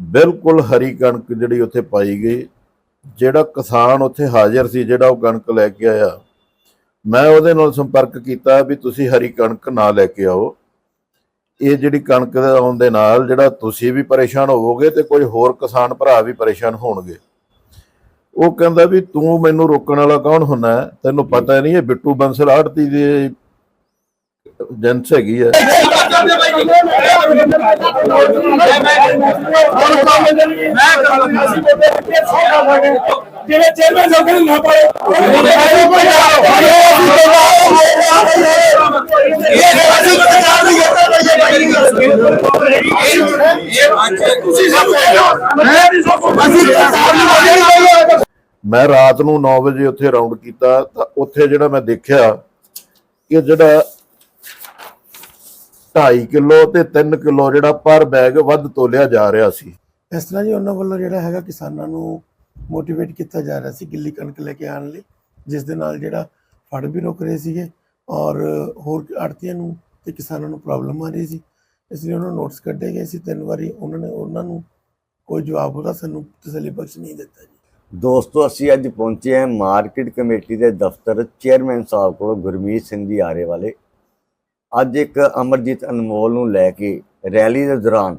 ਬਿਲਕੁਲ ਹਰੀ ਕਣਕ ਜਿਹੜੀ ਉੱਥੇ ਪਾਈ ਗਈ, ਜਿਹੜਾ ਕਿਸਾਨ ਉੱਥੇ ਹਾਜ਼ਰ ਸੀ, ਜਿਹੜਾ ਉਹ ਕਣਕ ਲੈ ਕੇ ਆਇਆ। ਮੈਂ ਉਹਦੇ ਨਾਲ ਸੰਪਰਕ ਕੀਤਾ ਵੀ ਤੁਸੀਂ ਹਰੀ ਕਣਕ ਨਾ ਲੈ ਕੇ ਆਓ। ਇਹ ਜਿਹੜੀ ਕਣਕ ਦੇ ਆਉਣ ਦੇ ਨਾਲ ਜਿਹੜਾ ਤੁਸੀਂ ਵੀ ਪਰੇਸ਼ਾਨ ਹੋਵੋਗੇ ਤੇ ਕੋਈ ਹੋਰ ਕਿਸਾਨ ਭਰਾ ਵੀ ਪਰੇਸ਼ਾਨ ਹੋਣਗੇ। ਉਹ ਕਹਿੰਦਾ ਵੀ ਤੂੰ ਮੈਨੂੰ ਰੋਕਣ ਵਾਲਾ ਕੌਣ ਹੁੰਦਾ? ਤੈਨੂੰ ਪਤਾ ਨਹੀਂ ਇਹ ਬਿੱਟੂ ਬੰਸਲ ਆੜਤੀ ਦੇ ਏਜੰਸ ਹੈਗੀ ਹੈ ਜਿਹੜੇ ਚੇਅਰਮੈਨ ਲੋਕਾਂ ਨੂੰ ਨਾ ਪਾਏ ਮੈਂ ਰਾਤ ਨੂੰ 9 ਵਜੇ ਉੱਥੇ ਰਾਉਂਡ ਕੀਤਾ, ਤਾਂ ਉੱਥੇ ਜਿਹੜਾ ਮੈਂ ਦੇਖਿਆ ਕਿ ਜਿਹੜਾ 2.5 ਕਿਲੋ ਤੇ 3 ਕਿਲੋ ਜਿਹੜਾ ਪਰ ਬੈਗ ਵੱਧ ਤੋਲਿਆ ਜਾ ਰਿਹਾ ਸੀ। ਇਸ ਤਰ੍ਹਾਂ ਜੀ ਉਹਨਾਂ ਵੱਲੋਂ ਜਿਹੜਾ ਹੈਗਾ ਕਿਸਾਨਾਂ ਨੂੰ ਮੋਟੀਵੇਟ ਕੀਤਾ ਜਾ ਰਿਹਾ ਸੀ ਗਿੱਲੀ ਕਣਕ ਲੈ ਕੇ ਆਉਣ ਲਈ ਜਿਸ ਦੇ ਨਾਲ ਜਿਹੜਾ ਫੜ ਵੀ ਰੁਕ ਰਹੇ ਸੀਗੇ ਔਰ ਹੋਰ ਆੜਤੀਆਂ ਨੂੰ ਤੇ ਕਿਸਾਨਾਂ ਨੂੰ ਪ੍ਰੋਬਲਮ ਆ ਰਹੀ ਸੀ। ਇਸ ਲਈ ਉਹਨਾਂ ਨੂੰ ਨੋਟਿਸ ਕੱਢੇ ਗਏ ਸੀ ਤਿੰਨ ਵਾਰੀ ਉਹਨਾਂ ਨੇ ਉਹਨਾਂ ਨੂੰ ਕੋਈ ਜਵਾਬ ਉਹਦਾ ਸਾਨੂੰ ਤਸੱਲੀ ਬਖਸ਼ ਨਹੀਂ ਦਿੱਤਾ ਜੀ। ਦੋਸਤੋ ਅਸੀਂ ਅੱਜ ਪਹੁੰਚੇ ਹਾਂ ਮਾਰਕੀਟ ਕਮੇਟੀ ਦੇ ਦਫ਼ਤਰ ਚੇਅਰਮੈਨ ਸਾਹਿਬ ਕੋਲ ਗੁਰਮੀਤ ਸਿੰਘ ਜੀ ਆਰੇ ਵਾਲੇ ਅੱਜ ਇੱਕ ਅਮਰਜੀਤ ਅਨਮੋਲ ਨੂੰ ਲੈ ਕੇ ਰੈਲੀ ਦੇ ਦੌਰਾਨ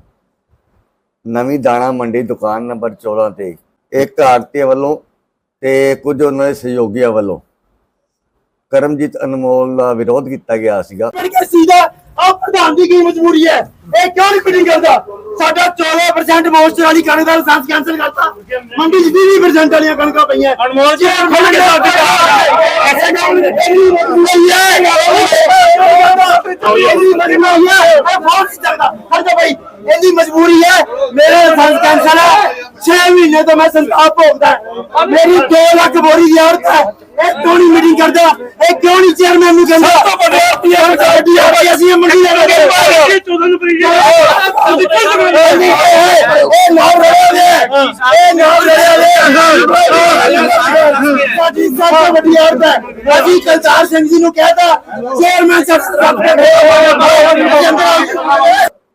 ਨਵੀਂ ਦਾਣਾ ਮੰਡੀ ਦੁਕਾਨ ਨੰਬਰ 14 ਤੇ ਇੱਕ ਆੜਤੀ ਵੱਲੋਂ ਤੇ ਕੁਝ ਉਹਨਾਂ ਦੇ ਸਹਿਯੋਗੀਆਂ ਵੱਲੋਂ ਕਰਮਜੀਤ ਅਨਮੋਲ ਦਾ ਵਿਰੋਧ ਕੀਤਾ ਗਿਆ ਸੀਗਾ। ਬਣ ਆ ਪ੍ਰਧਾਨ ਦੀ ਕੀ ਮਜਬੂਰੀ ਹੈ? ਇਹ ਕਿਉਂ ਨਹੀਂ ਕਰਦਾ? ਸਾਡਾ 14% 50% ਕਰਤਾ। ਮੰਡੀ 'ਚ 20% ਵਾਲੀਆਂ ਕਣਕਾਂ ਪਈਆਂ। ਅਨਮੋਲ ਜੀ ਖੁੱਲ ਕੇ ਇਹਦੀ ਮਜਬੂਰੀ ਹੈ। ਮੇਰੇ ਲਾਇਸੈਂਸ ਕੈਨਸਲ ਹੈ। 6 ਮਹੀਨੇ ਤੋਂ ਮੈਂ ਸੰਤਾਪ ਭੋਗਦਾ ਮੇਰੀ 2 ਲੱਖ ਬੋਰੀ ਦੀ ਔਰਤ ਹੈ। ਇਹ ਕਿਉਂ ਨਹੀਂ ਮੀਟਿੰਗ ਕਰਦਾ? ਇਹ ਕਿਉਂ ਨਹੀਂ ਚੇਅਰਮੈਨ ਨੂੰ ਕਹਿੰਦਾ? ਸਭ ਤੋਂ ਵੱਡਾ ਅਸੀਂ ਮੰਡੀ ਦਾ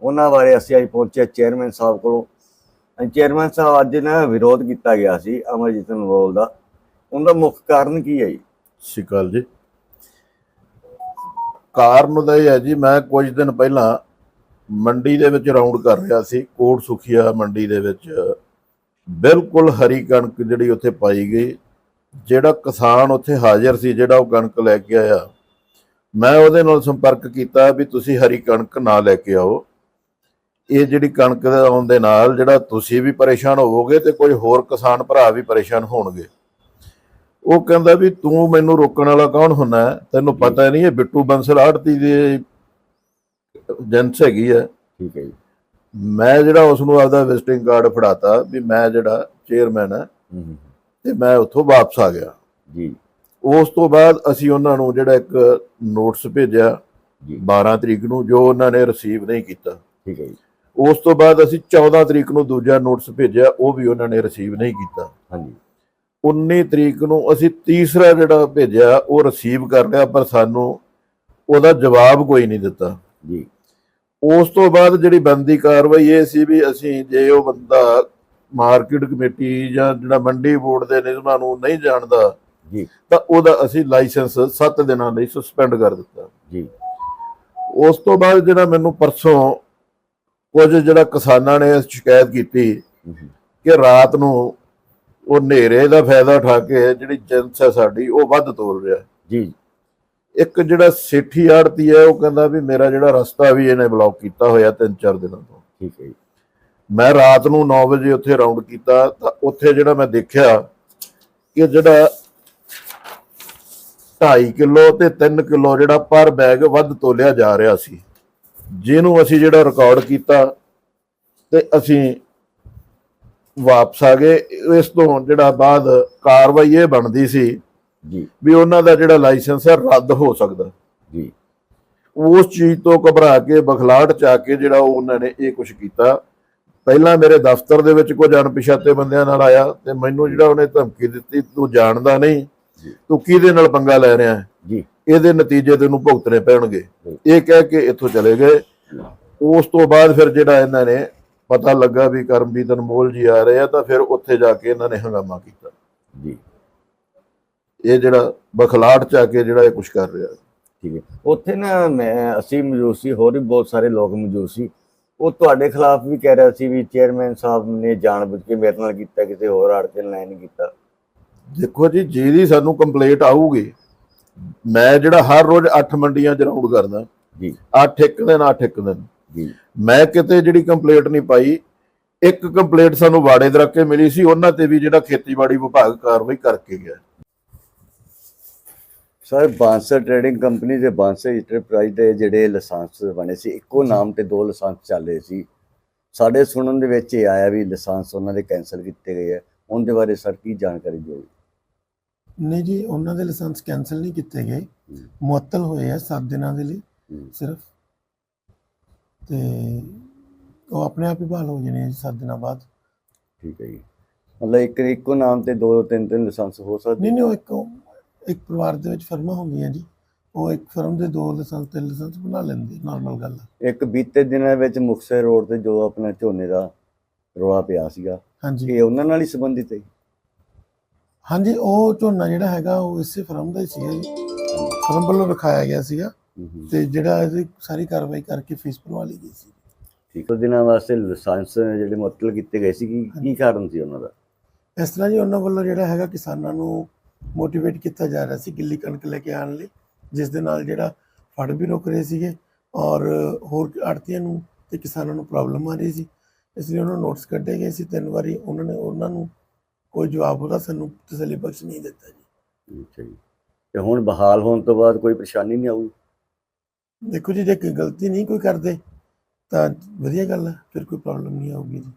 ਉਹਨਾਂ ਬਾਰੇ ਅਸੀਂ ਅੱਜ ਪਹੁੰਚੇ ਚੇਅਰਮੈਨ ਸਾਹਿਬ ਕੋਲੋਂ। ਚੇਅਰਮੈਨ ਸਾਹਿਬ ਅੱਜ ਨਾ ਵਿਰੋਧ ਕੀਤਾ ਗਿਆ ਸੀ ਅਮਰਜੀਤ ਨਰੋਲ ਦਾ। ਉਹਦਾ ਮੁੱਖ ਕਾਰਨ ਕੀ ਹੈ ਜੀ? ਸਿਕਲ ਜੀ। ਕਾਰਨ ਦਾ ਇਹ ਹੈ ਜੀ ਮੈਂ ਕੁਝ ਦਿਨ ਪਹਿਲਾਂ ਮੰਡੀ ਦੇ ਵਿੱਚ ਰਾਉਂਡ ਕਰ ਰਿਹਾ ਸੀ, ਕੋਟ ਸੁਖੀਆ ਮੰਡੀ ਦੇ ਵਿੱਚ। ਬਿਲਕੁਲ ਹਰੀ ਕਣਕ ਜਿਹੜੀ ਉੱਥੇ ਪਾਈ ਗਈ, ਜਿਹੜਾ ਕਿਸਾਨ ਉੱਥੇ ਹਾਜ਼ਰ ਸੀ, ਜਿਹੜਾ ਉਹ ਕਣਕ ਲੈ ਕੇ ਆਇਆ। ਮੈਂ ਉਹਦੇ ਨਾਲ ਸੰਪਰਕ ਕੀਤਾ ਵੀ ਤੁਸੀਂ ਹਰੀ ਕਣਕ ਨਾ ਲੈ ਕੇ ਆਓ। ਇਹ ਜਿਹੜੀ ਕਣਕ ਦੇ ਆਉਣ ਦੇ ਨਾਲ ਜਿਹੜਾ ਤੁਸੀਂ ਵੀ ਪਰੇਸ਼ਾਨ ਹੋਵੋਗੇ ਤੇ ਕੋਈ ਹੋਰ ਕਿਸਾਨ ਭਰਾ ਵੀ ਪਰੇਸ਼ਾਨ ਹੋਣਗੇ। ਉਹ ਕਹਿੰਦਾ ਵੀ ਤੂੰ ਮੈਨੂੰ ਰੋਕਣ ਵਾਲਾ ਕੌਣ ਹੁੰਦਾ ਤੈਨੂੰ ਪਤਾ ਨਹੀਂ, ਇਹ ਬਿੱਟੂ ਬੰਸਲ ਆੜਤੀ ਦੇ ਏਜੰਸ ਹੈਗੀ ਹੈ ਠੀਕ ਹੈ ਜੀ। ਮੈਂ ਜਿਹੜਾ ਉਸ ਨੂੰ ਆਪਦਾ ਵਿਜ਼ਿਟਿੰਗ ਕਾਰਡ ਫੜਾਤਾ ਵੀ ਮੈਂ ਜਿਹੜਾ ਚੇਅਰਮੈਨ ਹੂੰ, ਤੇ ਮੈਂ ਉੱਥੋਂ ਵਾਪਸ ਆ ਗਿਆ। ਜੀ। ਉਸ ਤੋਂ ਬਾਅਦ ਅਸੀਂ ਉਹਨਾਂ ਨੂੰ ਜਿਹੜਾ ਇੱਕ ਨੋਟਿਸ ਭੇਜਿਆ ਜੀ। 12 ਤਰੀਕ ਨੂੰ ਜੋ ਉਹਨਾਂ ਨੇ ਰਿਸੀਵ ਨਹੀਂ ਕੀਤਾ। ਠੀਕ ਹੈ ਜੀ। ਉਸ ਤੋਂ ਬਾਅਦ ਅਸੀਂ 14 ਤਰੀਕ ਨੂੰ ਦੂਜਾ ਨੋਟਿਸ ਭੇਜਿਆ ਉਹ ਵੀ ਉਹਨਾਂ ਨੇ ਰਿਸੀਵ ਨਹੀਂ ਕੀਤਾ। ਹਾਂਜੀ। 19 ਤਰੀਕ ਨੂੰ ਅਸੀਂ ਤੀਸਰਾ ਜਿਹੜਾ ਭੇਜਿਆ ਉਹ ਰਿਸੀਵ ਕਰ ਲਿਆ ਪਰ ਸਾਨੂੰ ਉਹਦਾ ਜਵਾਬ ਕੋਈ ਨਹੀਂ ਦਿੱਤਾ। ਜੀ। ਉਸ ਤੋਂ ਬਾਅਦ ਜਿਹੜੀ ਬੰਦੀ ਕਾਰਵਾਈ ਇਹ ਸੀ ਵੀ ਅਸੀਂ ਜੇ ਉਹ ਬੰਦਾ ਮਾਰਕੀਟ ਕਮੇਟੀ ਜਾਂ ਜਿਹੜਾ ਮੰਡੀ ਬੋਰਡ ਦੇ ਨਿਯਮਾਂ ਨੂੰ ਨਹੀਂ ਜਾਣਦਾ ਜੀ। ਤਾਂ ਉਹਦਾ ਅਸੀਂ ਲਾਇਸੈਂਸ 7 ਦਿਨਾਂ ਲਈ ਸਸਪੈਂਡ ਕਰ ਦਿੱਤਾ। ਜੀ। ਉਸ ਤੋਂ ਬਾਅਦ ਜਿਹੜਾ ਮੈਨੂੰ ਪਰਸੋਂ ਕੁਝ ਜਿਹੜਾ ਕਿਸਾਨਾਂ ਨੇ ਸ਼ਿਕਾਇਤ ਕੀਤੀ ਕਿ ਰਾਤ ਨੂੰ ਉਹ ਹਨੇਰੇ ਦਾ ਫਾਇਦਾ ਉਠਾ ਕੇ ਜਿਹੜੀ ਜਿੰਸ ਹੈ ਸਾਡੀ ਉਹ ਵੱਧ ਤੋਲ ਰਿਹਾ। ਜੀ। ਇੱਕ ਜਿਹੜਾ ਸੇਠੀ ਆੜਤੀ ਹੈ ਉਹ ਕਹਿੰਦਾ ਵੀ ਮੇਰਾ ਜਿਹੜਾ ਰਸਤਾ ਵੀ ਇਹਨੇ ਬਲੌਕ ਕੀਤਾ ਹੋਇਆ ਤਿੰਨ ਚਾਰ ਦਿਨਾਂ ਤੋਂ। ਠੀਕ ਹੈ ਜੀ। ਮੈਂ ਰਾਤ ਨੂੰ 9 ਵਜੇ ਉੱਥੇ ਰਾਉਂਡ ਕੀਤਾ ਤਾਂ ਉੱਥੇ ਜਿਹੜਾ ਮੈਂ ਦੇਖਿਆ ਕਿ ਜਿਹੜਾ 2.5 ਕਿਲੋ ਤੇ 3 ਕਿਲੋ ਜਿਹੜਾ ਪਰ ਬੈਗ ਵੱਧ ਤੋਲਿਆ ਜਾ ਰਿਹਾ ਸੀ ਜਿਹਨੂੰ ਅਸੀਂ ਜਿਹੜਾ ਰਿਕਾਰਡ ਕੀਤਾ ਤੇ ਅਸੀਂ ਵਾਪਸ ਆ ਗਏ। ਇਸ ਤੋਂ ਜਿਹੜਾ ਬਾਅਦ ਕਾਰਵਾਈ ਇਹ ਬਣਦੀ ਸੀ ਜੀ। ਵੀ ਉਹਨਾਂ ਦਾ ਜਿਹੜਾ ਲਾਇਸੈਂਸ ਹੈ ਰੱਦ ਹੋ ਸਕਦਾ। ਜੀ। ਉਸ ਚੀਜ਼ ਤੋਂ ਘਬਰਾ ਕੇ ਬਖਲਾਟ ਚ ਕੇ ਜਿਹੜਾ ਉਹ ਉਹਨਾਂ ਨੇ ਇਹ ਕੁਝ ਕੀਤਾ। ਪਹਿਲਾਂ ਮੇਰੇ ਦਫ਼ਤਰ ਦੇ ਵਿੱਚ ਕੁਝ ਅਣਪਛਾਤੇ ਬੰਦਿਆਂ ਨਾਲ ਆਇਆ ਤੇ ਮੈਨੂੰ ਜਿਹੜਾ ਉਹਨੇ ਧਮਕੀ ਦਿੱਤੀ ਤੂੰ ਜਾਣਦਾ ਨਹੀਂ। ਤੂੰ ਕਿਹਦੇ ਨਾਲ ਪੰਗਾ ਲੈ ਰਿਹਾ ਹੈ? ਜੀ। ਇਹਦੇ ਨਤੀਜੇ ਤੈਨੂੰ ਭੁਗਤਣੇ ਪੈਣਗੇ। ਇਹ ਕਹਿ ਕੇ ਇੱਥੋਂ ਚਲੇ ਗਏ। ਉਸ ਤੋਂ ਬਾਅਦ ਫਿਰ ਜਿਹੜਾ ਇਹਨਾਂ ਨੇ ਪਤਾ ਲੱਗਾ ਵੀ ਕਰਮਜੀਤ ਅਨਮੋਲ ਜੀ ਆ ਰਹੇ ਆ ਤਾਂ ਫਿਰ ਉੱਥੇ ਜਾ ਕੇ ਇਹਨਾਂ ਨੇ ਹੰਗਾਮਾ ਕੀਤਾ। ਜੀ। ਇਹ ਜਿਹੜਾ ਬਖਲਾਟ ਚ ਆ ਕੇ ਜਿਹੜਾ ਇਹ ਕੁਝ ਕਰ ਰਿਹਾ। ਠੀਕ ਹੈ। ਉੱਥੇ ਨਾ ਮੈਂ ਅਸੀਂ ਮੌਜੂਦ ਸੀ ਹੋਰ ਵੀ ਬਹੁਤ ਸਾਰੇ ਲੋਕ ਮੌਜੂਦ ਸੀ। ਉਹ ਤੁਹਾਡੇ ਖਿਲਾਫ ਵੀ ਕਹਿ ਰਿਹਾ ਸੀ ਵੀ ਚੇਅਰਮੈਨ ਸਾਹਿਬ ਨੇ ਜਾਣਬੁੱਝ ਕੇ ਮੇਰੇ ਨਾਲ ਕੀਤਾ ਕਿਸੇ ਹੋਰ ਆੜਤੇ ਨਾਲ ਨਹੀਂ ਕੀਤਾ। ਦੇਖੋ ਜੀ ਜਿਹਦੀ ਸਾਨੂੰ ਕੰਪਲੇਂਟ ਆਊਗੀ ਮੈਂ ਜਿਹੜਾ ਹਰ ਰੋਜ਼ 8 ਮੰਡੀਆਂ ਚ ਰਾਉਂਡ ਕਰਦਾ। ਜੀ। 8 ਇੱਕ ਦਿਨ 8 ਇੱਕ ਦਿਨ। ਜੀ। ਮੈਂ ਕਿਤੇ ਜਿਹੜੀ ਕੰਪਲੇਂਟ ਨਹੀਂ ਪਾਈ ਇੱਕ ਕੰਪਲੇਂਟ ਸਾਨੂੰ ਵਾੜੇ ਦਰਕੇ ਮਿਲੀ ਸੀ ਉਹਨਾਂ ਤੇ ਵੀ ਜਿਹੜਾ ਖੇਤੀਬਾੜੀ ਵਿਭਾਗ ਕਾਰਵਾਈ ਕਰਕੇ ਗਿਆ। ਸਰ ਬਾਂਸਰ ਟ੍ਰੇਡਿੰਗ ਕੰਪਨੀ ਦੇ ਬਾਂਸਰ ਇੰਟਰਪ੍ਰਾਈਜ਼ ਦੇ ਜਿਹੜੇ ਲਾਇਸੈਂਸ ਬਣੇ ਸੀ ਇੱਕੋ ਨਾਮ ਤੇ ਦੋ ਲਾਇਸੈਂਸ ਚੱਲੇ ਸੀ। ਸਾਡੇ ਸੁਣਨ ਦੇ ਵਿੱਚ ਇਹ ਆਇਆ ਵੀ ਲਾਇਸੈਂਸ ਉਹਨਾਂ ਦੇ ਕੈਨਸਲ ਕੀਤੇ ਗਏ ਆ। ਉਹਦੇ ਬਾਰੇ ਸਰ ਕੀ ਜਾਣਕਾਰੀ ਦਿਓ? ਨਹੀਂ ਜੀ ਉਹਨਾਂ ਦੇ ਲਾਇਸੈਂਸ ਕੈਨਸਲ ਨਹੀਂ ਕੀਤੇ ਗਏ। ਮੁਅੱਤਲ ਹੋਏ ਆ 7 ਦਿਨਾਂ ਦੇ ਲਈ। ਸਿਰਫ। ਤੇ ਉਹ ਆਪਣੇ ਆਪ ਹੀ ਬਹਾਲ ਹੋ ਜਾਣੇ ਆ ਜੀ 7 ਦਿਨਾਂ ਬਾਅਦ। ਠੀਕ ਹੈ ਜੀ। ਮਤਲਬ ਇੱਕ ਇੱਕੋ ਨਾਮ ਤੇ ਦੋ ਤਿੰਨ ਤਿੰਨ ਲਾਇਸੈਂਸ ਹੋ ਸਕਦੇ ਨਹੀਂ ਨਹੀਂ ਉਹ ਇੱਕ ਇੱਕ ਪਰਿਵਾਰ ਦੇ ਵਿੱਚ ਫਰਮਾਂ ਹੁੰਦੀਆਂ ਜੀ ਉਹ ਇੱਕ ਫਰਮ ਦੇ ਦੋ ਲਾਇਸੈਂਸ ਤੇ ਲਾਇਸੈਂਸ ਬਣਾ ਲੈਂਦੇ ਨਾਰਮਲ ਗੱਲ ਆ। ਇੱਕ ਬੀਤੇ ਦਿਨਾਂ ਵਿੱਚ ਮੁਕਤਸਰ ਰੋਡ ਤੇ ਜੋ ਆਪਣਾ ਝੋਨੇ ਦਾ ਰੌਲਾ ਪਿਆ ਸੀਗਾ ਹਾਂਜੀ। ਇਹ ਉਹਨਾਂ ਨਾਲ ਹੀ ਸੰਬੰਧਿਤ ਹੈ? ਹਾਂਜੀ ਉਹ ਝੋਨਾ ਜਿਹੜਾ ਹੈਗਾ ਉਹ ਇਸੇ ਫਰਮ ਦਾ ਹੀ ਸੀਗਾ ਜੀ। ਫਰਮ ਵੱਲੋਂ ਰਖਾਇਆ ਗਿਆ ਸੀਗਾ। ਤੇ ਜਿਹੜਾ ਇਹਦੀ ਸਾਰੀ ਕਾਰਵਾਈ ਕਰਕੇ ਫੀਸ ਭਰਵਾ ਲਈ ਗਈ ਸੀ। ਠੀਕ ਉਹ ਦਿਨਾਂ ਵਾਸਤੇ ਲਾਇਸੈਂਸ ਜਿਹੜੇ ਮੁਅੱਤਲ ਕੀਤੇ ਗਏ ਸੀ ਕੀ ਕੀ ਕਾਰਨ ਸੀ ਉਹਨਾਂ ਦਾ? ਇਸ ਤਰ੍ਹਾਂ ਜੀ ਉਹਨਾਂ ਵੱਲੋਂ ਜਿਹੜਾ ਹੈਗਾ ਕਿਸਾਨਾਂ ਨੂੰ ਮੋਟੀਵੇਟ ਕੀਤਾ ਜਾ ਰਿਹਾ ਸੀ ਗਿੱਲੀ ਕਣਕ ਲੈ ਕੇ ਆਉਣ ਲਈ ਜਿਸ ਦੇ ਨਾਲ ਜਿਹੜਾ ਫੜ ਵੀ ਰੁਕ ਰਹੇ ਸੀਗੇ ਔਰ ਹੋਰ ਆੜਤੀਆਂ ਨੂੰ ਤੇ ਕਿਸਾਨਾਂ ਨੂੰ ਪ੍ਰੋਬਲਮ ਆ ਰਹੀ ਸੀ। ਇਸ ਲਈ ਉਹਨਾਂ ਨੂੰ ਨੋਟਿਸ ਕੱਢੇ ਗਏ ਸੀ। ਤਿੰਨ ਵਾਰੀ ਉਹਨਾਂ ਨੇ ਉਹਨਾਂ ਨੂੰ ਕੋਈ ਜਵਾਬ ਉਹਦਾ ਸਾਨੂੰ ਤਸੱਲੀ ਬਖਸ਼ ਨਹੀਂ ਦਿੱਤਾ ਜੀ। ਅੱਛਾ ਜੀ। ਤੇ ਹੁਣ ਬਹਾਲ ਹੋਣ ਤੋਂ ਬਾਅਦ ਕੋਈ ਪਰੇਸ਼ਾਨੀ ਨਹੀਂ ਆਊਗੀ? ਦੇਖੋ ਜੀ ਜੇ ਕੋਈ ਗਲਤੀ ਨਹੀਂ ਕੋਈ ਕਰਦੇ ਤਾਂ ਵਧੀਆ ਗੱਲ ਹੈ ਫਿਰ ਕੋਈ ਪ੍ਰੋਬਲਮ ਨਹੀਂ ਆਊਗੀ ਜੀ।